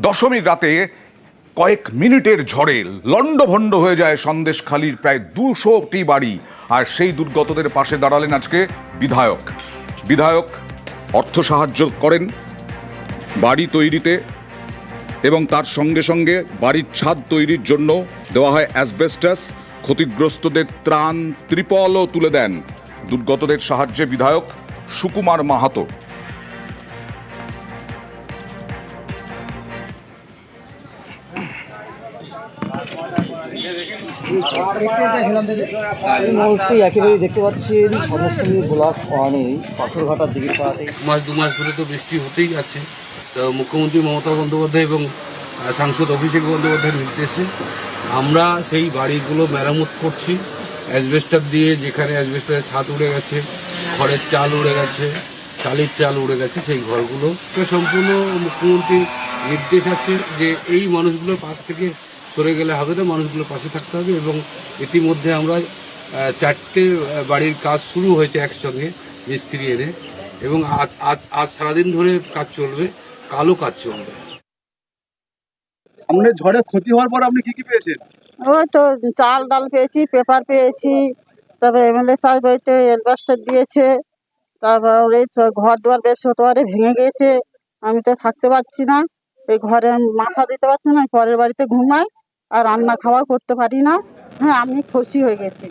দশমীর রাতে কয়েক মিনিটের ঝড়ে লণ্ডভণ্ড হয়ে যায় সন্দেশখালির প্রায় দুশোটি বাড়ি। আর সেই দুর্গতদের পাশে দাঁড়ালেন আজকে বিধায়ক। বিধায়ক অর্থ সাহায্য করেন বাড়ি তৈরিতে এবং তার সঙ্গে সঙ্গে বাড়ির ছাদ তৈরির জন্য দেওয়া হয় অ্যাসবেস্টাস। ক্ষতিগ্রস্তদের ত্রাণ ত্রিপলও তুলে দেন দুর্গতদের সাহায্যে বিধায়ক সুকুমার মাহাতো। দেখতে ওয়ানে পাথরঘাটার মাস, দু মাস ধরে তো বৃষ্টি হতেই আছে। তো মুখ্যমন্ত্রী মমতা বন্দ্যোপাধ্যায় এবং সাংসদ অভিষেক বন্দ্যোপাধ্যায়ের নির্দেশে আমরা সেই বাড়িগুলো মেরামত করছি। অ্যাসবেস্টার দিয়ে যেখানে অ্যাসবেস্টারের ছাদ উড়ে গেছে, ঘরের চাল উড়ে গেছে চালের চাল উড়ে গেছে সেই ঘরগুলো। তো সম্পূর্ণ মুখ্যমন্ত্রীর নির্দেশ আছে যে এই মানুষগুলোর পাশ থেকে সরে গেলে হবে না মানুষগুলোর পাশে থাকতে হবে এবং ইতিমধ্যে আমরা চারটে বাড়ির কাজ শুরু হয়েছে একসঙ্গে মিস্ত্রি এনে। এবং আজ আজ আজ সারাদিন ধরে কাজ চলবে কালো কাজ চলবে। আপনার ঝড়ে ক্ষতি হওয়ার পর আপনি কি কি পেয়েছেন? ওই তো চাল ডাল পেয়েছি পেপার পেয়েছি তারপরে এমএলএ সাহেব ওইটা এলবাস্টার দিয়েছে। তারপর এই ঘর দুয়ার বেশ হতে পারে ভেঙে গিয়েছে। আমি তো থাকতে পারছি না। এই ঘরে মাথা দিতে পারছি না পরের বাড়িতে ঘুমাই আর রান্না খাওয়া করতে পারি না। হ্যাঁ আমি খুশি হয়ে গেছি।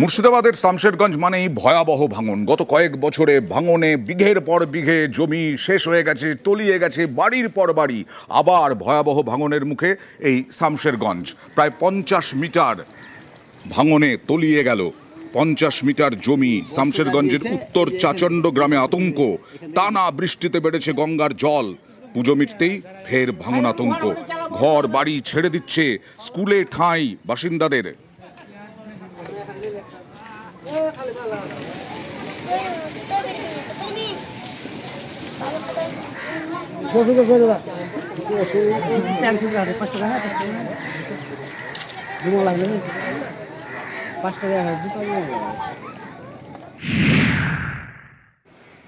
মুর্শিদাবাদের শামশেরগঞ্জ মানেই ভয়াবহ ভাঙন। গত কয়েক বছরে ভাঙনে বিঘের পর বিঘে জমি শেষ হয়ে গেছে, তলিয়ে গেছে বাড়ির পর বাড়ি। আবার ভয়াবহ ভাঙনের মুখে এই শামশেরগঞ্জ। প্রায় পঞ্চাশ মিটার ভাঙনে তলিয়ে গেল। পঞ্চাশ মিটার জমি শামশেরগঞ্জের উত্তর চাচণ্ড গ্রামে আতঙ্ক। টানা বৃষ্টিতে বেড়েছে গঙ্গার জল। পুজো মিটতেই ফের ভাঙন আতঙ্ক। ঘর বাড়ি ছেড়ে দিচ্ছে স্কুলে ঠাঁই বাসিন্দাদের। পাঁচ টাকা